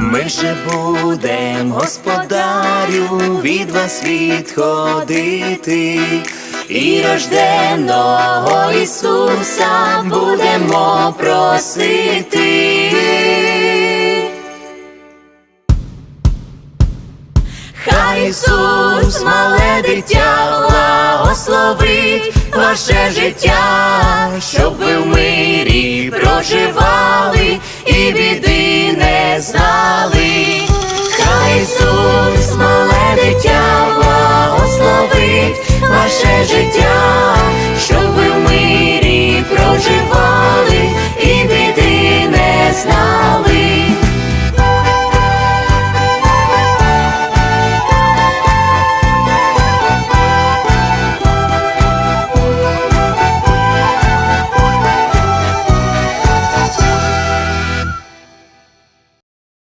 Ми же будем, господарю, від вас відходити, і рожденого Ісуса будемо просити. Хай Ісус, мале дитя, благословить ваше життя, щоб ви в мирі проживали ваше життя,